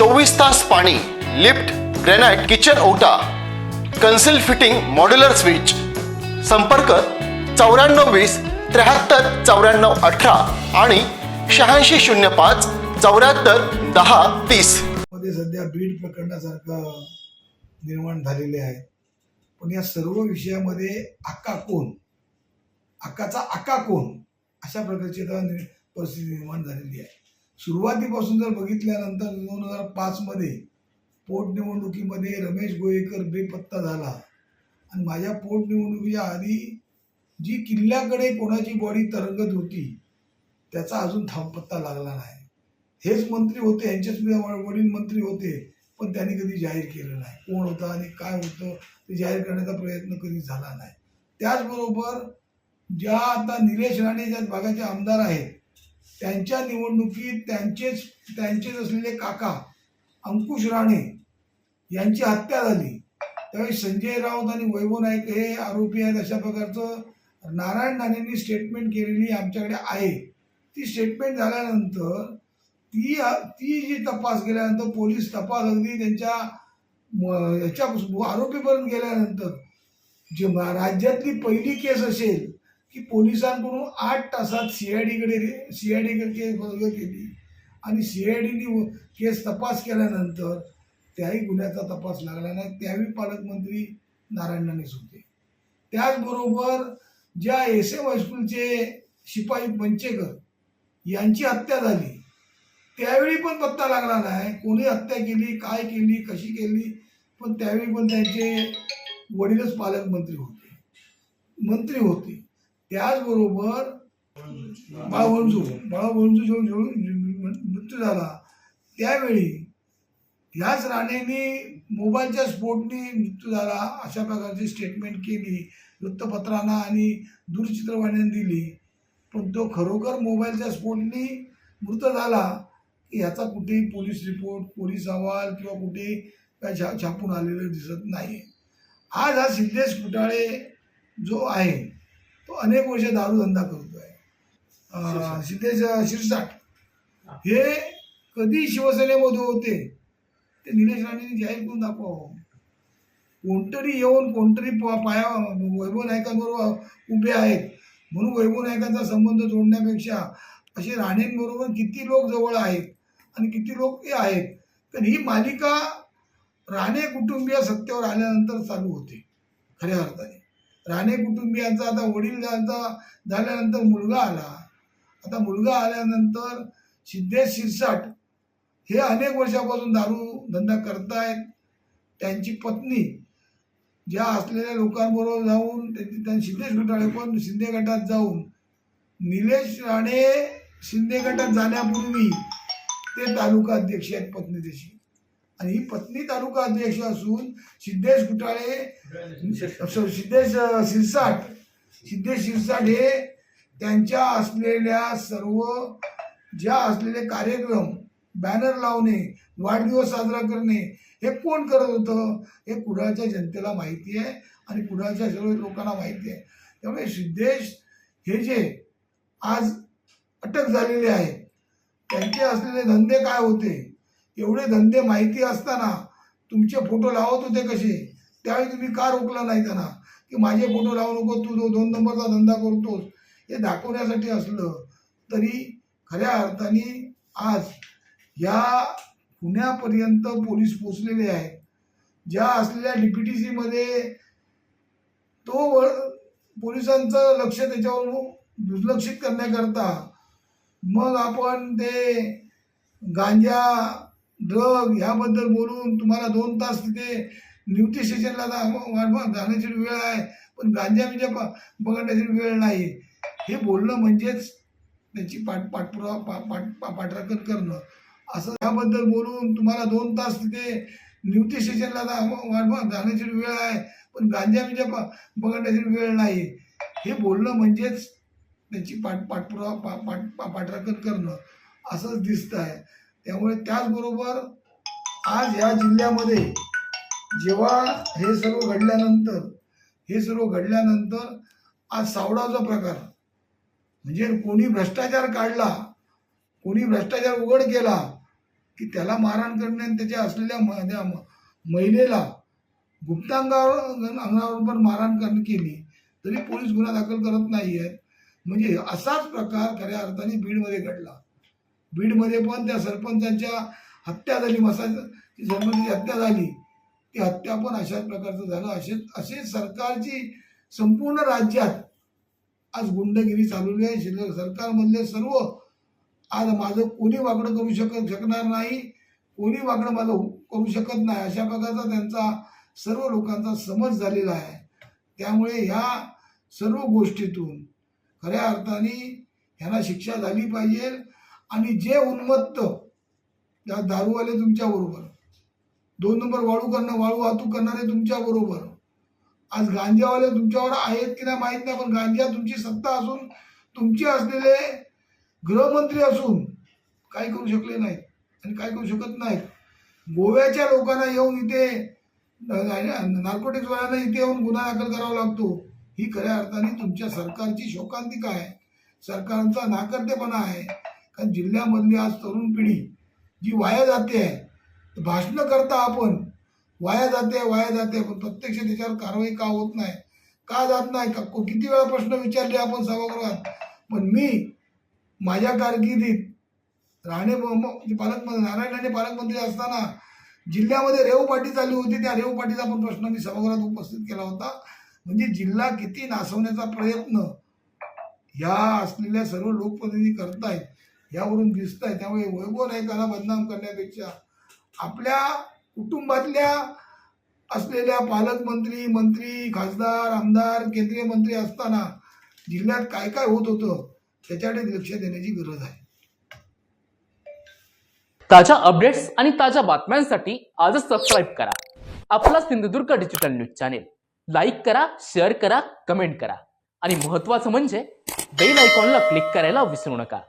चोवीस तास पाणी लिफ्ट ग्रेनाइट किचन ओटा कन्सिल फिटिंग मॉड्युलर स्विच. संपर्क चौऱ्याण्णव वीस त्र्याहत्तर चौऱ्याण्णव अठरा आणि शहाऐंशी शून्य पाच चौऱ्याहत्तर दहा तीस. मध्ये सध्या बीड प्रकरणासारखं निर्माण झालेले आहे. पण या सर्व विषयामध्ये आका कोण? आकाचा आका कोण? अशा प्रकारची परिस्थिती निर्माण झालेली आहे. सुरुवातीपासून जर बघितल्यानंतर दोन हजार पाचमध्ये पोटनिवडणुकीमध्ये रमेश गोयेकर बेपत्ता झाला. आणि माझ्या पोटनिवडणुकीच्या आधी जी किल्ल्याकडे कोणाची बॉडी तरंगत होती त्याचा अजून थांबपत्ता लागला नाही. हेच मंत्री होते यांचेच व- वडील मंत्री होते पण त्यांनी कधी जाहीर केलं नाही. कोण होतं आणि काय होतं ते जाहीर करण्याचा प्रयत्न कधी झाला नाही. त्याचबरोबर ज्या आता निलेश राणे ज्या भागाचे आमदार आहेत त्यांच्या निवडणुकीत त्यांचेच त्यांचेच असलेले काका अंकुश राणे यांची हत्या झाली. त्यावेळी संजय राऊत आणि वैभव नाईक हे आरोपी आहेत अशा प्रकारचं नारायण राणेंनी स्टेटमेंट केलेली आमच्याकडे आहे. ती स्टेटमेंट झाल्यानंतर ती ती जी तपास केल्यानंतर पोलीस तपास अगदी त्यांच्या म- ह्याच्या आरोपीपर्यंत गेल्यानंतर जे राज्यातली पहिली केस असेल की पोलिसांकडून आठ तासात सीआयडीकडे सीआयडीकडे केस वर्ग केली. आणि सीआयडीने केस तपास केल्यानंतर त्याही गुन्ह्याचा तपास लागला नाही. त्यावेळी पालकमंत्री नारायण राणेच होते. त्याचबरोबर ज्या एस एम हायस्कूलचे शिपाई मंचेकर यांची हत्या झाली त्यावेळी पण पत्ता लागला नाही. कोणी हत्या केली काय केली कशी केली पण त्यावेळी पण त्यांचे वडीलच पालकमंत्री होते. मंत्री होते. त्याचबरोबर बाळवंजू बाळवंजू बाळा जेव्हा मृत्यू झाला त्यावेळी ह्याच राणेने मोबाईलच्या स्फोटने मृत्यू झाला अशा प्रकारची स्टेटमेंट केली वृत्तपत्रांना आणि दूरचित्रवाण्यांनी दिली. पण तो खरोखर मोबाईलच्या स्फोटने मृत झाला की ह्याचा कुठेही पोलीस रिपोर्ट पोलीस अहवाल किंवा कुठे काय छा छापून आलेलं दिसत नाही आज हा सिद्धेश कुटाळे जो आहे तो अनेक वर्ष दारूधंदा करतोय. सिद्धेश शिरसाट. हे कधी शिवसेनेमध्ये होते ते निलेश राणेंनी जाहीर करून दाखवावं. कोणतरी येऊन कोणतरी पाया वैभव नायकांबरोबर उभे आहेत. म्हणून वैभव नायकांचा संबंध जोडण्यापेक्षा असे राणेंबरोबर किती लोक जवळ आहेत आणि किती लोक हे आहेत तर ही मालिका राणे कुटुंबीय सत्तेवर आल्यानंतर चालू होते खऱ्या अर्थाने. राणे कुटुंबियांचा आता वडील झाल्यानंतर मुलगा आला. आता मुलगा आल्यानंतर सिद्धेश शिरसाट हे अनेक वर्षापासून दारू धंदा करतायत. त्यांची पत्नी ज्या असलेल्या लोकांबरोबर जाऊन त्यांची त्यांनी सिद्धेश घोटाळे पण शिंदे गटात जाऊन निलेश राणे शिंदे गटात जाण्यापूर्वी ते तालुका अध्यक्ष आहेत पत्नी आणि ही पत्नी तालुका अध्यक्ष असून सिद्धेश घुटाळे सिद्धेश शिरसाट सिद्धेश शिरसाट हे त्यांच्या असलेल्या सर्व ज्या असलेले कार्यक्रम बॅनर लावणे वाढदिवस साजरा करणे हे कोण करत होतं हे कुडाळच्या जनतेला माहिती आहे आणि कुडाळच्या सर्व लोकांना माहिती आहे. त्यामुळे सिद्धेश हे जे आज अटक झालेले आहेत त्यांचे असलेले धंदे काय होते एवढे धंदे माहिती असताना तुमचे फोटो लावत होते कसे? त्यावेळी तुम्ही का रोखलं नाही त्यांना? की माझे फोटो लावू नको तू जो दोन नंबरचा धंदा करतोस हे दाखवण्यासाठी असलं तरी खऱ्या अर्थाने आज या पुण्यापर्यंत पोलीस पोचलेले आहेत. ज्या असलेल्या डी पी सीमध्ये तो पोलिसांचं लक्ष त्याच्यावर दुर्लक्षित करण्याकरता मग आपण ते गांजा ड्रग ह्याबद्दल बोलून तुम्हाला दोन तास तिथे न्यूटी स्टेशनला जा- जाण्याची वेळ आहे. पण गांजा बिंजा प- बघण्याची वेळ नाही हे बोलणं म्हणजेच त्याची पाठ पाठपुरावा पा पाठ पा- पाठराखण करणं. असं ह्याबद्दल बोलून तुम्हाला दोन तास तिथे न्यूट्री स्टेशनला जा- जाण्याची वेळ आहे. पण गांजा बिंजा प- बघण्याची वेळ नाही हे बोलणं म्हणजेच त्याची पाठ पाठपुरावा पा पाठ पा- पाठराखण करणं. असंच दिसतं आहे त्यामुळे त्याचबरोबर आज या जिल्ह्यामध्ये जेव्हा हे सर्व घडल्यानंतर हे सर्व घडल्यानंतर आज सावडाचा प्रकार म्हणजे कोणी भ्रष्टाचार काढला कोणी भ्रष्टाचार उघड केला की त्याला मारहाण करणे आणि त्याच्या असलेल्या त्या म- महिलेला गुप्तांगावर अंगावर पण मारहाण करणे केली तरी पोलीस गुन्हा दाखल करत नाही आहेत म्हणजे असाच प्रकार खऱ्या अर्थाने बीडमध्ये घडला. बीडमध्ये पण त्या सरपंचांच्या हत्या झाली मसाज सरपंचाची हत्या झाली ती हत्या पण अशाच प्रकारचं झालं. असे असे सरकारची संपूर्ण राज्यात आज गुंडगिरी चालवली आहे. शिल्लक सरकारमधले सर्व आज माझं कोणी वाकडं करू शकत शकणार नाही कोणी वाकडं माझं करू शकत नाही अशा प्रकारचा त्यांचा सर्व लोकांचा समज झालेला आहे. त्यामुळे ह्या सर्व गोष्टीतून खऱ्या अर्थाने ह्यांना शिक्षा झाली पाहिजे. आणि जे उन्मत्त त्या दारूवाले तुमच्याबरोबर दोन नंबर वाळू करणं वाळू वाहतूक करणारे तुमच्याबरोबर आज गांजावाले तुमच्यावर आहेत की नाही माहीत नाही पण गांजा तुमची सत्ता असून तुमचे असलेले गृहमंत्री असून काही करू शकले नाहीत आणि काय करू शकत नाहीत. गोव्याच्या लोकांना येऊन इथे नार्कोटिक्सवाल्यांना इथे येऊन गुन्हा दाखल करावा लागतो. ही खऱ्या अर्थाने तुमच्या सरकारची शोकांतिका आहे. सरकारचा नाकर्तेपणा आहे. कारण जिल्ह्यामधली आज तरुण पिढी जी वाया जाते आहे भाषणं करता आपण वाया जाते वाया जाते पण प्रत्यक्ष त्याच्यावर कारवाई का होत नाही का जात नाही का को- किती वेळा प्रश्न विचारले आपण सभागृहात. पण मी माझ्या कारकिर्दीत राणे ब- म्हणजे पालकमंत्री नारायण राणे पालकमंत्री असताना जिल्ह्यामध्ये रेव पाटी चालू होती त्या रेव पाटीचा पण प्रश्न मी सभागृहात उपस्थित केला होता. म्हणजे जिल्हा किती नासवण्याचा प्रयत्न ह्या असलेल्या सर्व लोकप्रतिनिधी करतायत. यावरून दिसत आहे त्यामुळे वैभव नायकाला बदनाम करण्यापेक्षा आपल्या कुटुंबातल्या असलेल्या पालकमंत्री मंत्री खासदार आमदार केंद्रीय मंत्री असताना जिल्ह्यात काय काय होत होतं त्याच्याकडे लक्ष देण्याची गरज आहे. ताज्या अपडेट्स आणि ताज्या बातम्यांसाठी आजच सबस्क्राईब करा. आपला Sindhudurg digital news channel like करा शेअर करा कमेंट करा. आणि महत्वाचं म्हणजे बेल आयकॉनला क्लिक करायला विसरू नका.